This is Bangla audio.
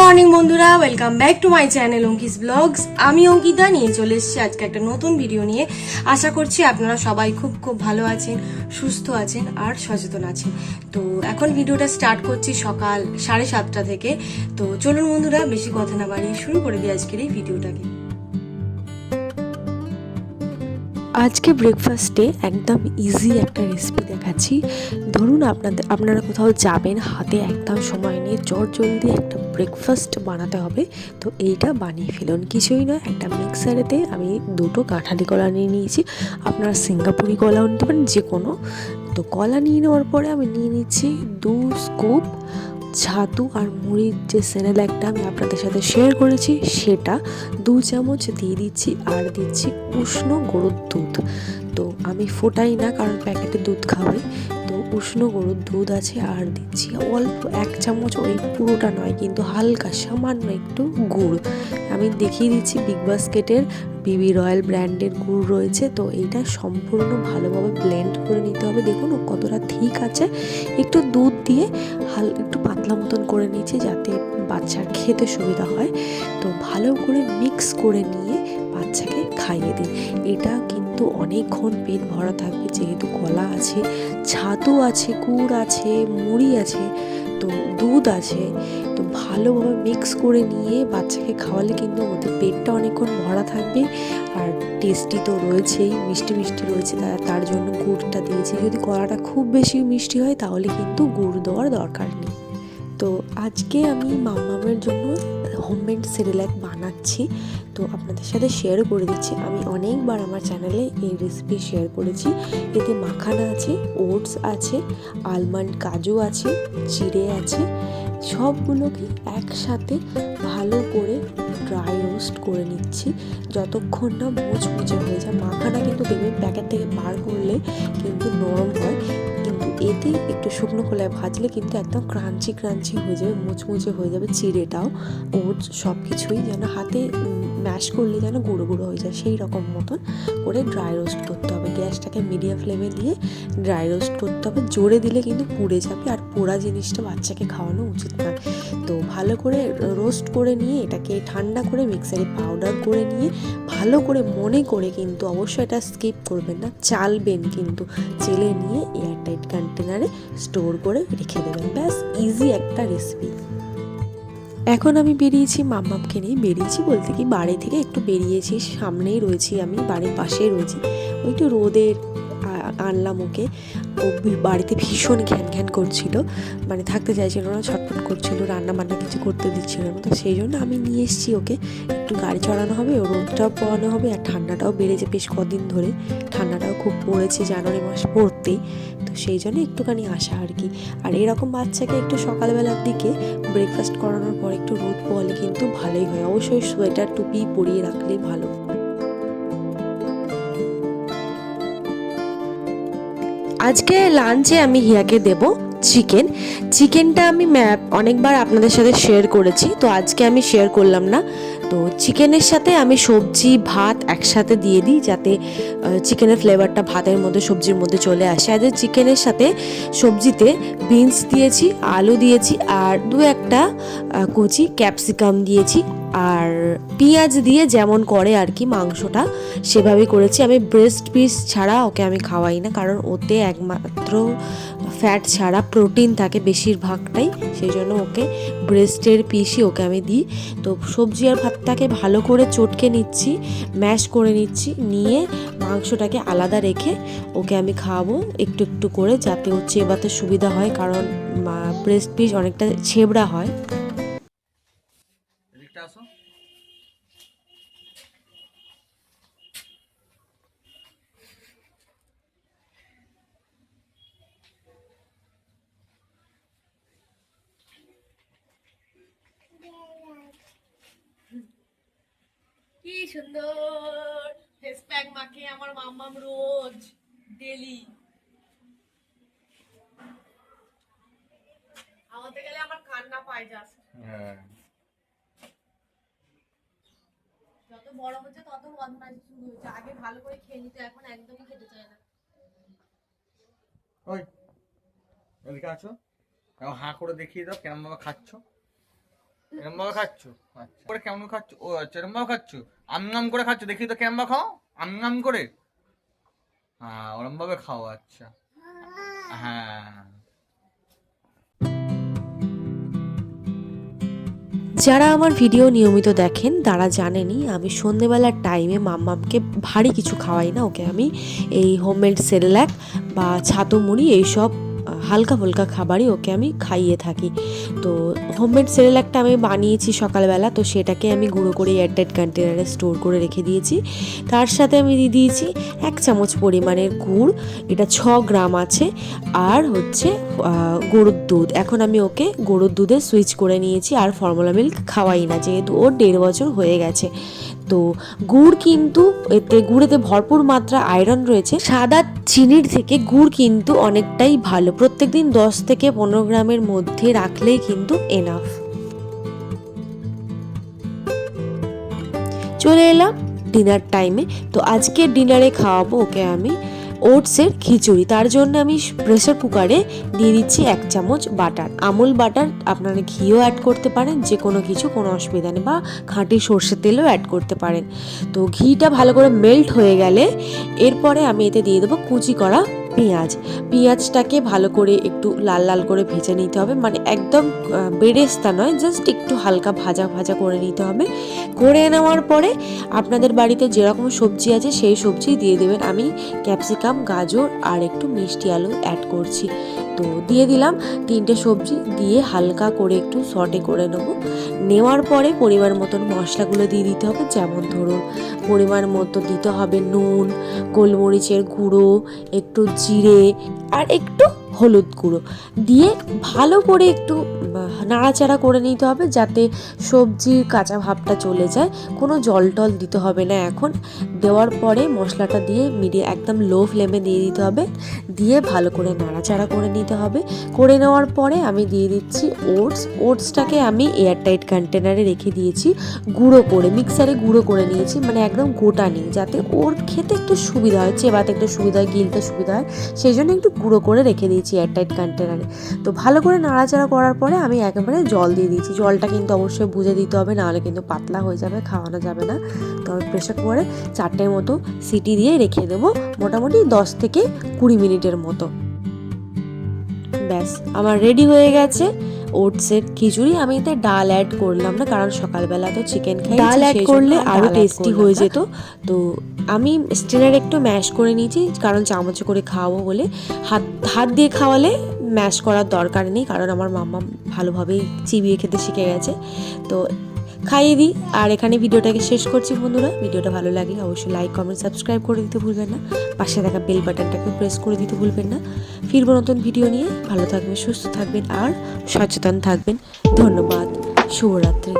মর্নিং বন্ধুরা welcome back to my channel Anki's vlogs আমি অঙ্কিতা, নিয়ে চলে এসেছি আজকে একটা নতুন ভিডিও নিয়ে। আশা করছি আপনারা সবাই খুব খুব ভালো আছেন, সুস্থ আছেন আর সচেতন আছেন। তো এখন ভিডিওটা স্টার্ট করছি সকাল সাড়ে সাতটা থেকে। তো চলুন বন্ধুরা, বেশি কথা না বাড়িয়ে শুরু করে দিই আজকের এই ভিডিওটাকে আজকে ব্রেকফাস্টে একদম ইজি একটা রেসিপি দেখাচ্ছি। ধরুন আপনাদের, আপনারা কোথাও যাবেন, হাতে একদম সময় নিয়ে জট জলদি একটা ব্রেকফাস্ট বানাতে হবে, তো এইটা বানিয়ে ফেলুন। কিছুই নয় একটা মিক্সারেতে আমি দুটো কাঁঠালি কলা নিয়ে নিয়েছি। আপনারা সিঙ্গাপুরি কলাও নিতে পারেন যে কোনো তো কলা নিয়ে নেওয়ার পরে আমি নিয়ে নিচ্ছি দু স্কুপ ছাতু আর মুড়ির যে সেরেলাকটা আমি আপনাদের সাথে শেয়ার করেছি, সেটা দু চামচ দিয়ে দিচ্ছি আর দিচ্ছি উষ্ণ গরুর দুধ। তো আমি ফোটাই না কারণ প্যাকেটে দুধ খাওয়াই। উষ্ণ গরুর দুধ আছে, আর দিচ্ছি। অল্প এক চামচ ওই পুরোটা নয়, কিন্তু হালকা, সামান্য একটু গুড়। আমি দেখিয়ে দিচ্ছি বিগ বাস্কেটের বিবি রয়্যাল ব্র্যান্ডের গুড় রয়েছে, তো এইটা সম্পূর্ণ ভালোভাবে ব্লেন্ড করে নিতে হবে। দেখুন কতটা ঠিক আছে। একটু দুধ দিয়ে হাল, একটু পাতলা মতন করে নিয়েছি যাতে বাচ্চার খেতে সুবিধা হয়। তো ভালো করে মিক্স করে নিয়ে বাচ্চাকে খাইয়ে দিন। এটা কিন্তু অনেকক্ষণ পেট ভরা থাকবে, যেহেতু কলা আছে, ছাতু আছে, গুড় আছে, মুড়ি আছে, তো দুধ আছে। তো ভালোভাবে মিক্স করে নিয়ে বাচ্চাকে খাওয়ালে কিন্তু ওদের পেটটা অনেকক্ষণ ভরা থাকবে। আর টেস্টি তো রয়েছেই, মিষ্টি মিষ্টি রয়েছে তার তার জন্য গুড়টা দিয়েছি। যদি কলাটা খুব বেশি মিষ্টি হয়, তাহলে কিন্তু গুড় দেওয়ার দরকার নেই। তো আজকে আমি মামামের জন্য হোমমেড সেরেল্যাক বানাচ্ছি। তো আপনাদের সাথে শেয়ার করে দিচ্ছি। আমি অনেকবার আমার চ্যানেলে এই রেসিপি শেয়ার করেছি। এতে মাখানা আছে ওটস আছে আলমন্ড কাজু আছে চিড়ে আছে, সবগুলোকে একসাথে ভালো করে ড্রাই রোস্ট করে নিচ্ছি। যতক্ষণ না মুচমুচে হয়ে যায়। মাখানা কিন্তু দেখবেন প্যাকেট থেকে বার করলে কিন্তু নরম হয়। এতে একটু শুকনো খোলায় ভাজলে কিন্তু একদম ক্রাঞ্চি ক্রাঞ্চি হয়ে যাবে, মুচমুচে হয়ে যাবে চিড়েটাও। ওটস সব কিছুই যেন হাতে ম্যাশ করলে যেন গুঁড়ো গুঁড়ো হয়ে যায়, সেই রকম মতন করে ড্রাই রোস্ট করতে হবে। গ্যাসটাকে মিডিয়াম ফ্লেমে দিয়ে ড্রাই রোস্ট করতে হবে। জোরে দিলে কিন্তু পুড়ে যাবে আর পোড়া জিনিসটা বাচ্চাকে খাওয়ানো উচিত নয় তো ভালো করে রোস্ট করে নিয়ে এটাকে ঠান্ডা করে মিক্সারে পাউডার করে নিয়ে ভালো করে মনে করে কিন্তু অবশ্যই এটা স্কিপ করবেন না, চালবেন কিন্তু। চেলে নিয়ে এয়ারটাইট কন্টেনারে স্টোর করে রেখে দেবেন। ব্যাস ইজি একটা রেসিপি এখন আমি বেরিয়েছি মাম্মামকে নিয়ে। বেরিয়েছি বলতে কি, বাড়ি থেকে একটু বেরিয়েছি, সামনেই রয়েছি আমি, বাড়ির পাশেই রয়েছি। ওই একটু রোদের আনলাম ওকে। ও বাড়িতে ভীষণ ঘ্যান ঘ্যান করছিল। মানে থাকতে চাইছিল না, ছটফট করছিল রান্না বান্না কিছু করতে দিচ্ছিল না। তো সেই জন্য আমি নিয়ে এসেছি ওকে। একটু গাড়ি চড়ানো হবে রোদটাও পোয়ানো হবে, আর ঠান্ডাটাও বেড়েছে বেশ কদিন ধরে। ঠান্ডাটাও খুব পড়েছে জানুয়ারি মাস পড়তেই তো সেই জন্য একটুখানি আসা আর কি। আর এরকম বাচ্চাকে একটু সকালবেলার দিকে ব্রেকফাস্ট করানোর পর একটু রোদ পোয়ালে কিন্তু ভালোই হয়। অবশ্যই সোয়েটার টুপি পরিয়ে রাখলে ভালো। আজকে লাঞ্চে আমি হিয়াকে দেব চিকেন চিকেনটা আমি অনেকবার আপনাদের সাথে শেয়ার করেছি, তো আজকে আমি শেয়ার করলাম না। তো চিকেনের সাথে আমি সবজি, ভাত একসাথে দিয়ে দিই যাতে চিকেনের ফ্লেভারটা ভাতের মধ্যে, সবজির মধ্যে চলে আসে। আর চিকেনের সাথে সবজিতে বিনস দিয়েছি, আলু দিয়েছি আর দু একটা কুচি ক্যাপসিকাম দিয়েছি। আর পেঁয়াজ দিয়ে যেমন করে আর কি মাংসটা, সেভাবেই করেছি। আমি ব্রেস্ট পিস ছাড়া ওকে আমি খাওয়াই না, কারণ ওতে একমাত্র ফ্যাট ছাড়া প্রোটিন থাকে বেশিরভাগটাই। সেই জন্য ওকে ব্রেস্টের পিসই ওকে আমি দিই। তো সবজি আর ভাতটাকে ভালো করে চটকে নিচ্ছি ম্যাশ করে নিচ্ছি, নিয়ে মাংসটাকে আলাদা রেখে ওকে আমি খাওয়াবো একটু একটু করে যাতে ও চেবাতে সুবিধা হয়, কারণ ব্রেস্ট পিস অনেকটা ছেবড়া হয় এদিকটা আসো কি সুন্দর। ফেস প্যাক মাখে আমার মাম্মাম রোজ ডেলি আমাদের গেলে আমার কান্না পায় জাস্ট হ্যাঁ। যত বড় হচ্ছে তত বদমাইশি শুরু হচ্ছে আগে ভালো করে খেয়ে নিতে এখন একদমই খেতে চায় না। ওই এদিকে আছো? হাঁ করে দেখিয়ে দাও কেমন ভাবে খাচ্ছ। কেমন ও আচ্ছা আমনাম করে দেখি তো খাও। আমনাম করে? হ্যাঁ খাও আচ্ছা। হ্যাঁ। যারা আমার ভিডিও নিয়মিত দেখেন, তারা জানেনই আমি সন্ধেবেলার টাইমে মাম্মামকে ভারী কিছু খাওয়াই না। ওকে আমি এই হোমমেড সেরেল্যাক বা ছাতু মুড়ি এইসব হালকা ফুলকা খাবারই ওকে আমি খাইয়ে থাকি। তো হোমমেড সেরেল্যাকটা আমি বানিয়েছি সকালবেলা, তো সেটাকে আমি গুঁড়ো করে এয়ারটাইট কন্টেনারে স্টোর করে রেখে দিয়েছি। তার সাথে আমি দিয়ে দিয়েছি এক চামচ পরিমাণের গুড়, এটা ছ গ্রাম আছে, আর হচ্ছে গরুর দুধ। এখন আমি ওকে গরুর দুধে সুইচ করে নিয়েছি, আর ফর্মুলা মিল্ক খাওয়াই না, যেহেতু ওর দেড় বছর হয়ে গেছে। তো গুড় কিন্তু, এতে গুড়েতে ভরপুর মাত্রা আয়রন রয়েছে, সাদা চিনির থেকে গুড় কিন্তু অনেকটাই ভালো। প্রত্যেকদিন দশ থেকে পনেরো গ্রামের মধ্যে রাখলেই কিন্তু এনাফ চলে এলাম ডিনার টাইমে তো আজকে ডিনারে খাওয়াবো ওকে আমি ওটসের খিচুড়ি। তার জন্য আমি প্রেসার কুকারে দিয়ে দিচ্ছি এক চামচ বাটার আমুল বাটার আপনারা ঘিও অ্যাড করতে পারেন, যে কোনো কিছু, কোনো অসুবিধা নেই। বা খাঁটি সর্ষের তেলও অ্যাড করতে পারেন। তো ঘিটা ভালো করে মেল্ট হয়ে গেলে এরপরে আমি এতে দিয়ে দেবো কুচি করা পেঁয়াজ। পেঁয়াজটাকে ভালো করে একটু লাল লাল করে ভেজে নিতে হবে। মানে একদম বেরেস্তা নয় জাস্ট একটু হালকা ভাজা ভাজা করে নিতে হবে। করে নেওয়ার পরে আপনাদের বাড়িতে যেরকম সবজি আছে সেই সবজি দিয়ে দেবেন। আমি ক্যাপসিকাম, গাজর আর একটু মিষ্টি আলু অ্যাড করছি। তো দিয়ে দিলাম। তিনটে সবজি দিয়ে হালকা করে একটু সটে করে নেব। নেওয়ার পরে পরিমাণ মতন মশলাগুলো দিয়ে দিতে হবে। যেমন ধরুন, পরিমাণ মতো দিতে হবে নুন, গোলমরিচের গুঁড়ো, একটু জিরে, আর একটু হলুদ গুঁড়ো। দিয়ে ভালো করে একটু নাড়াচাড়া করে নিতে হবে যাতে সবজির কাঁচা ভাবটা চলে যায়। কোনো জল টল দিতে হবে না এখন। দেওয়ার পরে মশলাটা দিয়ে মিডিয়া একদম লো ফ্লেমে দিয়ে দিতে হবে। দিয়ে ভালো করে নাড়াচাড়া করে নিতে হবে। করে নেওয়ার পরে আমি দিয়ে দিচ্ছি ওটস। ওটসটাকে আমি এয়ারটাইট কন্টেনারে রেখে দিয়েছি। গুঁড়ো করে, মিক্সারে গুঁড়ো করে নিয়েছি। মানে একদম গোটা নিই, যাতে ওর খেতে একটু সুবিধা হয়, চেবাতে একটু সুবিধা হয়, গিলতে সুবিধা হয়। সেই জন্য একটু গুঁড়ো করে রেখে দিয়েছি এয়ারটাইট কন্টেনারে। তো ভালো করে নাড়াচাড়া করার পরে আমি একেবারে জল দিয়ে দিয়েছি। জলটা কিন্তু অবশ্যই বুঝে দিতে হবে নাহলে কিন্তু পাতলা হয়ে যাবে খাওয়ানো যাবে না। তো আমি প্রেশার কুকারে চারটের মতো সিটি দিয়ে রেখে দেবো মোটামুটি দশ থেকে কুড়ি মিনিটের মতো। ব্যাস আমার রেডি হয়ে গেছে। ওটসের খিচুড়ি আমি এতে ডাল অ্যাড করলাম না কারণ সকালবেলা তো চিকেন খাই ডাল অ্যাড করলে আরও টেস্টি হয়ে যেত। তো আমি স্টেনার একটু ম্যাশ করে নিয়েছি, কারণ চামচে করে খাওয়াবো বলে। হাত হাত দিয়ে খাওয়ালে ম্যাশ করার দরকার নেই, কারণ আমার মাম্মা ভালোভাবেই চিবিয়ে খেতে শিখে গেছে। তো খাইয়ে দিই। আর এখানে ভিডিওটাকে শেষ করছি বন্ধুরা। ভিডিওটা ভালো লাগলে অবশ্যই লাইক কমেন্ট সাবস্ক্রাইব করে দিতে ভুলবেন না। পাশে থাকা বেল বাটনটাকে প্রেস করে দিতে ভুলবেন না। ফিরবো নতুন ভিডিও নিয়ে। ভালো থাকবেন, সুস্থ থাকবেন, আর সচেতন থাকবেন। ধন্যবাদ। শুভরাত্রি।